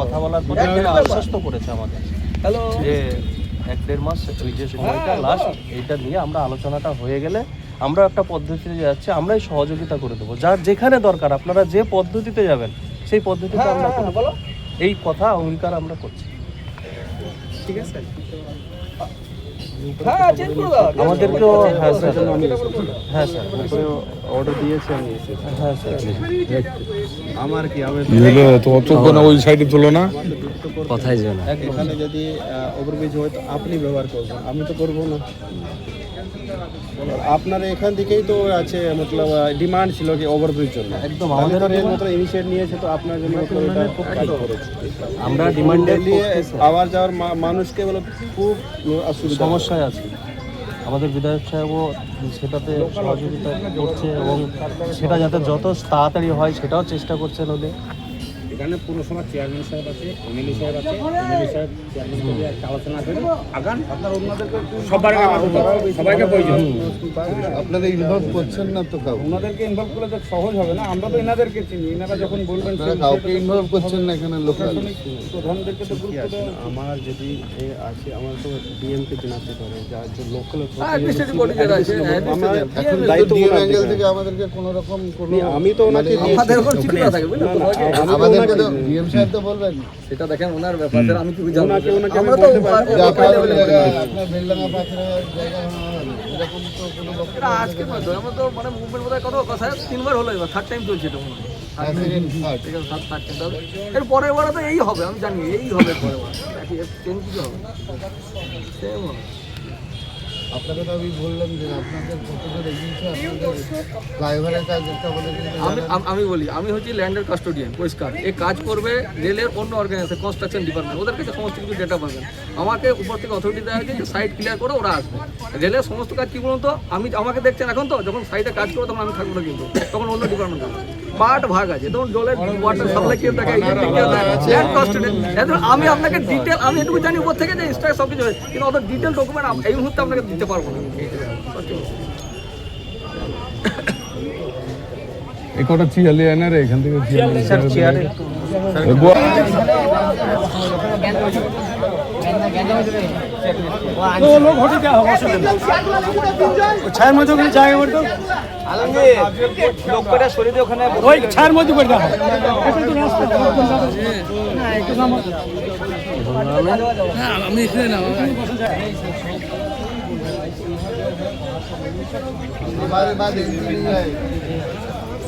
কথা বলার পরে একদম। উনি ব্যাপার। আশ্বস্ত করেছে আমাদের। যে এক দেড় মাস ওই যে সময়টা হ্যাঁ, লাস্ট এইটা নিয়ে আমরা আলোচনাটা হয়ে গেলে আমরা একটা পদ্ধতিতে যাচ্ছি আমরাই সহযোগিতা করে দেবো। যার যেখানে দরকার আপনারা যে পদ্ধতিতে যাবেন সেই পদ্ধতিতে হ্যাঁ আমরা হ্যাঁ, বলো। এই কথা অঙ্গীকার আমরা করছি। ঠিক আছে। হ্যাঁ আমাদেরকেও হ্যাঁ স্যার। হ্যাঁ স্যার। অর্ডার দিয়েছি আমি হ্যাঁ স্যার। আমার কি আমি হলো কোনো ওই সাইডে তুলো না। কথাই জানা এখানে যদি ওভারব্রিজ হয় তো আপনি ব্যবহার করবেন। আমি তো করব না। আপনার এখান থেকেই তো আছে মতলব ডিমান্ড ছিল কি ওভারব্রিজ জন্য। একদম আমাদের আমাদের মতো ইনিশিয়েট নিয়েছে তো আপনার জন্য খুব কাজ করেছে। আমরা ডিমান্ডের দিল্লি আওয়ার যাওয়ার মানুষকে বলে খুব অসুবিধা। সমস্যায় আছে। আমাদের বিধায়ক সাহেবও সেটাতে সহযোগিতা করছে এবং সেটা যাতে যত তাড়াতাড়ি হয় সেটাও চেষ্টা করছেন উনি। এখানে পুরসভার চেয়ারম্যান সাহেব আছে এমএলএ সাহেব আছে এমএলএ সাহেব চেয়ারম্যান সাহেব একটা আলোচনা করে আগান আপনার অন্যদেরকে সবার সবাইকে প্রয়োজন। আপনারা ইনভলভ করছেন না তো কাউ ওনাদেরকে ইনভলভ করলে তো সহজ হবে না আমরা তো এনাদেরকে চিনি এনারা যখন বলবেন কাউকে ইনভলভ করছেন না এখানে লোকাল প্রধানদেরকে তো আমার যদি এ আছে আমার তো ডিএম কে জানাতে পারে যা যে লোকাল হ্যাঁ অ্যাডমিনিস্ট্রেটিভ বডি আছে এখন দায়িত্ব ডিএম অ্যাঙ্গেল থেকে আমাদেরকে কোনো রকম কোনো আমি তো ওনাকে মানে। আমাদের ওপর চিঠি না থাকে সাহেব তো বলবেন। সেটা দেখেন ওনার ব্যাপার আমি কি বুঝাবো ওনাকে- ওনাকে আমি আমরা তো বলতে পারি। যে আপনার level এ জায়গা, বলি। আপনার বেলডাঙ্গা পাখিরা জায়গা এরকম তো কোনো আজকে নয় তো আমরা তো মানে মুভমেন্ট বোধহয় কত কথা তিনবার হলো এবার থার্ড টাইম চলছে এটা মনে হয়। এর পরের বারে তো এই হবে আমি জানি এই হবে পরের বার। দেখি চেঞ্জ কিছু হবে? সেম হবে। আপনাকে তো আমি বললাম যে আপনাদের কতজন এগিয়েছে আপনাদের ড্রাইভারের কাজ একটা বলে আমি আমি বলি আমি হচ্ছি ল্যান্ডের কাস্টোডিয়ান পরিষ্কার। এ কাজ করবে রেলের অন্য অর্গানাইজেশন কনস্ট্রাকশন ডিপার্টমেন্ট ওদের কাছে সমস্ত কিছু ডেটা পাবেন। আমাকে উপর থেকে অথরিটি দেওয়া হয়েছে যে সাইট ক্লিয়ার করে ওরা আসবে। রেলের সমস্ত কাজ কি বলুন তো? আমি আমাকে দেখছেন এখন তো যখন সাইটে কাজ করব তখন আমি থাকব না কিন্তু তখন অন্য ডিপার্টমেন্ট থাকবে পার্ট ভাগ আছে তখন জলের ওয়াটার সাপ্লাই কেউ থাকে ল্যান্ড কাস্টোডিয়ান আমি আপনাকে ডিটেল আমি এটুকু জানি উপর থেকে যে ইনস্ট্রাক্ট সব কিছু হয় কিন্তু অত ডিটেল ডকুমেন্ট এই মুহূর্তে আপনাকে দিতে পারব না। এই কটা চিয়ালি রে এখান থেকে চিয়ালি স্যার চেয়ারে ছায়ের মধ্যে ওখানে জায়গা করে দাও লোক করে শরীরে ওখানে ওই ছায়ের মধ্যে করে দাও আমি এখানে না हमारे बाद एंट्री नहीं है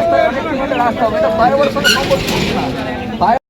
রাস্তা রাস্তা হবে। এটা ফ্লাইওভারের সঙ্গে সম্পর্ক না।